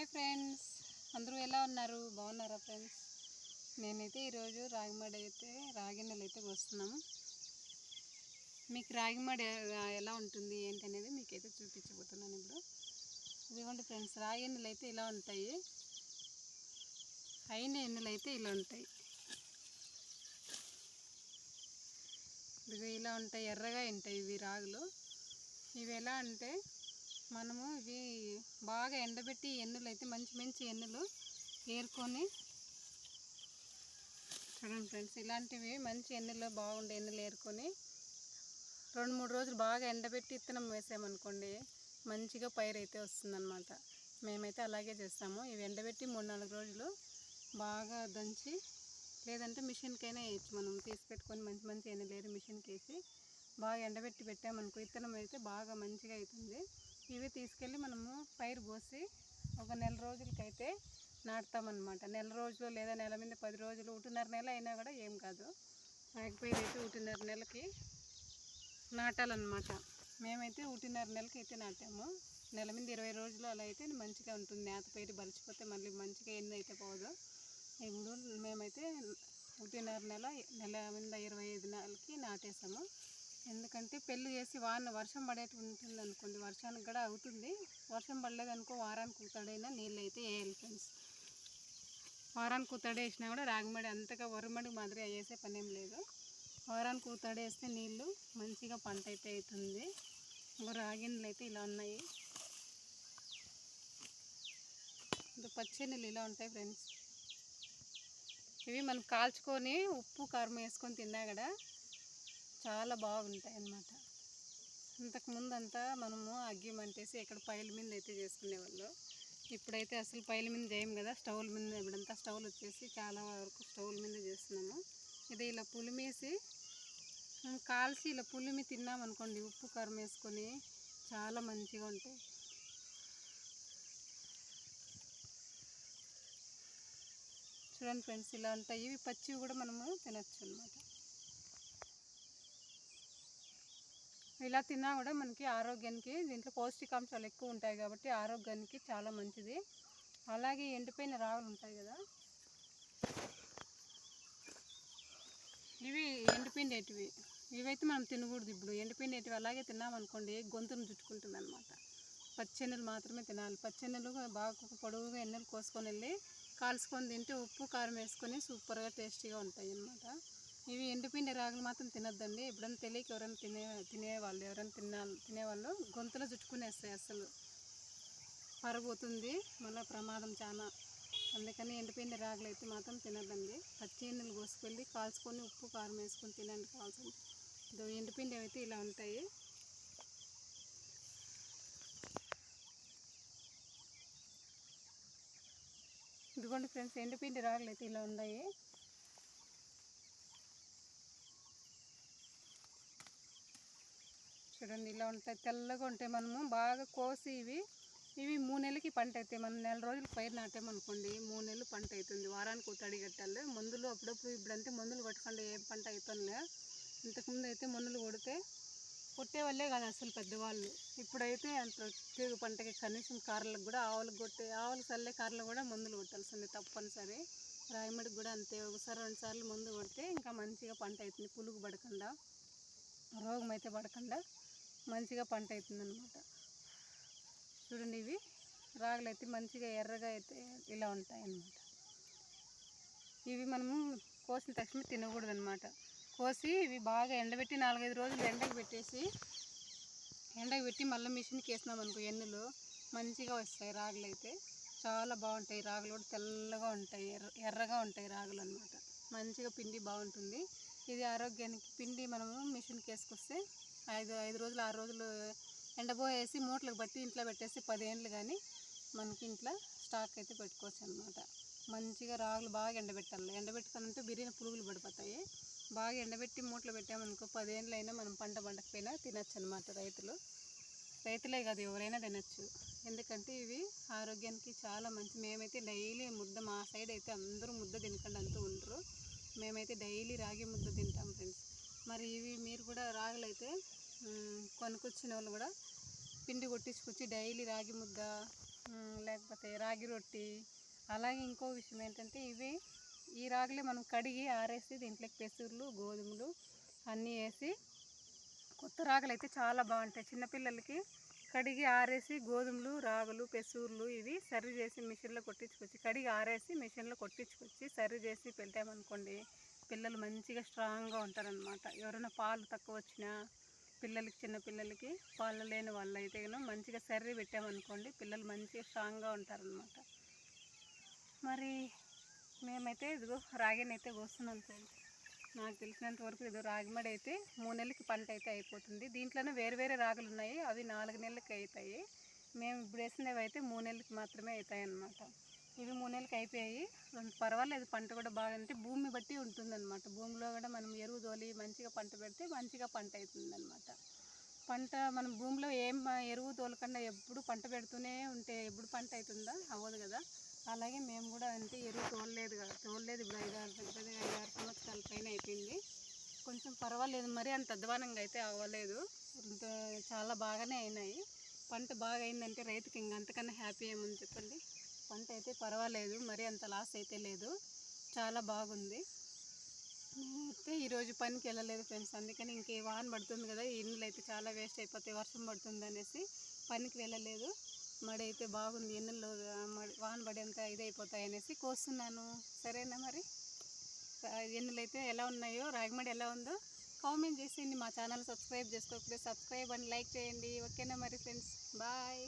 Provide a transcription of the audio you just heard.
Hi friends. అందరూ ఎలా ఉన్నారు? బాగున్నారా ఫ్రెండ్స్? నేనైతే ఈరోజు రాగిమడి అయితే రాగిన్నెలు అయితే వస్తున్నాం మీకు రాగిమడి ఎలా ఉంటుంది ఏంటి అనేది మీకైతే చూపించబోతున్నాను ఇప్పుడు. ఇదిగోండి ఫ్రెండ్స్ రాగి అయితే ఇలా ఉంటాయి. అయిన ఎన్నెలు అయితే ఇలా ఉంటాయి. ఇదిగో ఇలా ఉంటాయి ఎర్రగా ఉంటాయి ఇవి రాగులు. ఇవి ఎలా అంటే మనము ఇవి బాగా ఎండబెట్టి ఎన్నులు అయితే మంచి మంచి ఎన్నులు ఏరుకొని చూడండి ఫ్రెండ్స్ ఇలాంటివి మంచి ఎన్నులు బాగుండే ఎన్నులు ఏరుకొని రెండు మూడు రోజులు బాగా ఎండబెట్టి ఇత్తనం వేసామనుకోండి మంచిగా పైరు అయితే వస్తుందన్నమాట. మేమైతే అలాగే చేస్తాము. ఇవి ఎండబెట్టి మూడు నాలుగు రోజులు బాగా దంచి లేదంటే మిషన్కైనా వేయచ్చు. మనం తీసి పెట్టుకొని మంచి మంచి ఎన్నులు లేరు మిషన్కి వేసి బాగా ఎండబెట్టి పెట్టామనుకో ఇత్తనం అయితే బాగా మంచిగా అవుతుంది. ఇవి తీసుకెళ్ళి మనము పైరు పోసి ఒక నెల రోజులకైతే నాటుతామన్నమాట. నెల రోజులు లేదా నెల మీద పది రోజులు ఒకటిన్నర నెల అయినా కూడా ఏం కాదు. రాగి పైరు అయితే ఒకటిన్నర నెలకి నాటాలన్నమాట. మేమైతే ఒకటిన్నర నెలకి అయితే నాటాము. నెల మీద ఇరవై రోజులు అలా అయితే మంచిగా ఉంటుంది. నేత పైరు బలిచిపోతే మళ్ళీ మంచిగా ఎన్ని అయితే పోదు. ఇప్పుడు మేమైతే ఒకటిన్నర నెల నెల మీద ఇరవై ఐదు నెలలకి నాటేసాము. ఎందుకంటే పెళ్ళి చేసి వాన వర్షం పడేటి ఉంటుంది అనుకోండి వర్షానికి కూడా అవుతుంది. వర్షం పడలేదనుకో వారానికి కుతడైనా నీళ్ళు అయితే వేయాలి ఫ్రెండ్స్ వారానికి కుతడి వేసినా కూడా రాగిమడి అంతగా వరుమడి మాదిరి వేసే పని ఏం లేదు. వారానికి కుతడి వేస్తే నీళ్ళు మంచిగా పంట అయితే అవుతుంది. ఇంకా రాగిన్నెలు అయితే ఇలా ఉన్నాయి. ఇంకా పచ్చి నీళ్ళు ఇలా ఉంటాయి ఫ్రెండ్స్ ఇవి మనం కాల్చుకొని ఉప్పు కారం వేసుకొని తిన్నా కూడా చాలా బాగుంటాయి అన్నమాట ఇంతకుముందు అంతా మనము అగ్గి మంటేసి ఎక్కడ పైల మీద అయితే చేసుకునేవాళ్ళు ఇప్పుడైతే అసలు పైల మీద చేయం కదా స్టవ్ల మీద ఇప్పుడంతా స్టవ్లు వచ్చేసి చాలా వరకు స్టవ్ల మీద చేస్తున్నాము. ఇది ఇలా పులిమేసి కాల్చి ఇలా పులిమి తిన్నామనుకోండి ఉప్పు కారం వేసుకొని చాలా మంచిగా ఉంటాయి. చూడండి ఫ్రెండ్స్ ఇలా ఉంటాయి. ఇవి పచ్చివి కూడా మనము తినచ్చు అనమాట ఇలా తిన్నా కూడా మనకి ఆరోగ్యానికి దీంట్లో పౌష్టికాంశాలు ఎక్కువ ఉంటాయి కాబట్టి ఆరోగ్యానికి చాలా మంచిది. అలాగే ఎండిపోయిన రాగులు ఉంటాయి కదా. ఇవి ఎండిపిండేటివి ఇవైతే మనం తినకూడదు ఇప్పుడు. ఎండిపిండేటివి అలాగే తిన్నామనుకోండి గొంతును చుట్టుకుంటుంది అనమాట పచ్చెన్నెలు మాత్రమే తినాలి. పచ్చెన్నెలు బాగా పొడవుగా ఎన్నెలు కోసుకొని వెళ్ళి కాల్చుకొని తింటే ఉప్పు కారం వేసుకొని సూపర్గా టేస్టీగా ఉంటాయి అన్నమాట ఇవి ఎండిపోయిన రాగులు మాత్రం తినొద్దండి. ఎప్పుడైనా తెలియక ఎవరైనా తినే తినేవాళ్ళు ఎవరైనా తినా తినేవాళ్ళు గొంతులో చుట్టుకునేస్తాయి అసలు పరబోతుంది మళ్ళీ ప్రమాదం చాలా. అందుకని ఎండిపోయిన రాగులు అయితే మాత్రం తినద్దండి. పచ్చి ఎన్నులు కోసుకెళ్ళి కాల్చుకొని ఉప్పు కారం వేసుకొని తినండి కావాల్సింది ఇదో ఎండిపిండి అయితే ఇలా ఉంటాయి. ఇదిగోండి ఫ్రెండ్స్ ఎండిపిండి రాగులు అయితే ఇలా ఉన్నాయి. చూడండి ఇలా ఉంటాయి. తెల్లగా ఉంటాయి మనము. బాగా కోసి ఇవి. ఇవి మూడు నెలలకి పంట అవుతాయి మనం నెల రోజులు పైరు నాటామనుకోండి మూడు నెలలు పంట అవుతుంది వారానికి ఒక తడి కట్టాలి. మందులు అప్పుడప్పుడు ఇప్పుడంటే మందులు కొట్టకుండా ఏం పంట అవుతుందిలే ఇంతకుముందు అయితే మందులు కొడితే కొట్టేవాళ్ళే కానీ కాదు అసలు పెద్దవాళ్ళు. ఇప్పుడైతే అంత ప్రత్యేక పంటకి కనీసం కార్లకు కూడా ఆవులకు కొట్టే ఆవులకు చల్లే కార్లు కూడా మందులు కొట్టాల్సిందే తప్పనిసరి. రాయమడికి కూడా అంతే. ఒకసారి రెండు సార్లు మందు కొడితే ఇంకా మంచిగా పంట అవుతుంది పులుగు పడకుండా రోగం అయితే పడకుండా. మంచిగా పంట అవుతుంది అనమాట చూడండి ఇవి. రాగులు అయితే మంచిగా ఎర్రగా అయితే ఇలా ఉంటాయి అన్నమాట ఇవి మనము కోసిన తక్షణమే తినకూడదు అనమాట కోసి ఇవి బాగా ఎండబెట్టి నాలుగైదు రోజులు ఎండకు పెట్టేసి ఎండకు పెట్టి మళ్ళీ మిషన్కి వేసినాం అనుకో ఎన్నులు మంచిగా వస్తాయి రాగులు అయితే చాలా బాగుంటాయి రాగులు కూడా తెల్లగా ఉంటాయి ఎర్ర ఎర్రగా ఉంటాయి రాగులు అనమాట మంచిగా పిండి బాగుంటుంది. ఇది ఆరోగ్యానికి పిండి మనము మిషన్కి వేసుకొస్తే ఐదు ఐదు రోజులు ఆరు రోజులు ఎండబోయేసి మూటలకు బట్టి ఇంట్లో పెట్టేసి పదేళ్ళు కానీ మనకి ఇంట్లో స్టాక్ అయితే పెట్టుకోవచ్చు అనమాట మంచిగా రాగులు బాగా ఎండబెట్టాలి. ఎండబెట్టుకున్నంటే బిర్యానీ పురుగులు పడిపోతాయి. బాగా ఎండబెట్టి మూటలు పెట్టామనుకో పదేళ్ళు అయినా మనం పంట పండకపోయినా తినచ్చు అనమాట రైతులు. రైతులే కాదు ఎవరైనా తినచ్చు. ఎందుకంటే ఇవి ఆరోగ్యానికి చాలా మంచి మేమైతే డైలీ ముద్ద మా సైడ్ అయితే అందరూ ముద్ద తినకుండా అంటూ ఉండరు. మేమైతే డైలీ రాగి ముద్ద తింటాం మరి ఇవి మీరు కూడా రాగులైతే కొనుకొచ్చిన వాళ్ళు కూడా పిండి కొట్టించుకొచ్చి డైలీ రాగి ముద్ద లేకపోతే రాగి రొట్టి. అలాగే ఇంకో విషయం ఏంటంటే ఇవి ఈ రాగులే మనం కడిగి ఆరేసి దీంట్లోకి పెసూర్లు గోధుమలు అన్నీ వేసి కొత్త రాగులు అయితే చాలా బాగుంటాయి. చిన్నపిల్లలకి కడిగి ఆరేసి గోధుమలు రాగులు పెసూర్లు ఇవి సర్వ్ చేసి మిషన్లో కొట్టించుకొచ్చి కడిగి ఆరేసి మిషన్లో కొట్టించుకొచ్చి సర్వ్ చేసి పెట్టామనుకోండి పిల్లలు మంచిగా స్ట్రాంగ్గా ఉంటారనమాట ఎవరైనా పాలు తక్కువ వచ్చినా పిల్లలకి చిన్న పిల్లలకి పాలు లేని వాళ్ళు అయితే కనుక మంచిగా సర్రి పెట్టామనుకోండి పిల్లలు మంచిగా స్ట్రాంగ్గా ఉంటారనమాట మరి మేమైతే ఇదిగో రాగిని అయితే కోస్తున్నాం ఫ్రెండ్స్. నాకు తెలిసినంత వరకు ఇదో రాగిమడి అయితే మూడు నెలలకి పంట అయితే అయిపోతుంది. దీంట్లోనే వేరు వేరే రాగులు ఉన్నాయి. అవి నాలుగు నెలలకి అవుతాయి మేము ఇప్పుడు వేసినవి అయితే మూడు నెలలకి మాత్రమే అవుతాయి అన్నమాట ఇవి మూడు నెలలకి అయిపోయాయి. పర్వాలేదు పంట కూడా బాగా అంటే భూమి బట్టి ఉంటుందన్నమాట. భూమిలో కూడా మనం ఎరువు తోలి మంచిగా పంట పెడితే మంచిగా పంట అవుతుందన్నమాట పంట మనం భూమిలో ఏం ఎరువు తోలకుండా ఎప్పుడు పంట పెడుతూనే ఉంటే ఎప్పుడు పంట అవుతుందా అవ్వదు కదా. అలాగే మేము కూడా అంటే ఎరువు తోలలేదు కదా తోలలేదు ఇప్పుడు ఐదు ఆరు పెద్ద ఐదు ఆరు సంవత్సరాల పైన అయిపోయింది. కొంచెం పర్వాలేదు మరి అంత అధ్వానంగా అయితే అవ్వలేదు. చాలా బాగానే అయినాయి. పంట బాగా అయిందంటే రైతుకి ఇంకంతకన్నా హ్యాపీ ఏముంది చెప్పండి? పంట అయితే పర్వాలేదు మరి అంత లాస్ అయితే లేదు. చాలా బాగుంది. అయితే ఈరోజు పనికి వెళ్ళలేదు ఫ్రెండ్స్ అందుకని ఇంకే వాన పడుతుంది కదా ఈ ఇండ్లు అయితే చాలా వేస్ట్ అయిపోతాయి వర్షం పడుతుంది అనేసి పనికి వెళ్ళలేదు. మడి అయితే బాగుంది ఎన్నుల్లో మడి వాన పడేంత ఇదైపోతాయి అనేసి కోస్తున్నాను. సరేనా మరి? ఎన్నులు అయితే ఎలా ఉన్నాయో రాగిమడి ఎలా ఉందో కామెంట్ చేసేయండి. మా ఛానల్ సబ్స్క్రైబ్ చేసుకోకపోతే సబ్స్క్రైబ్ అండ్ లైక్ చేయండి. ఓకేనా మరి ఫ్రెండ్స్? బాయ్.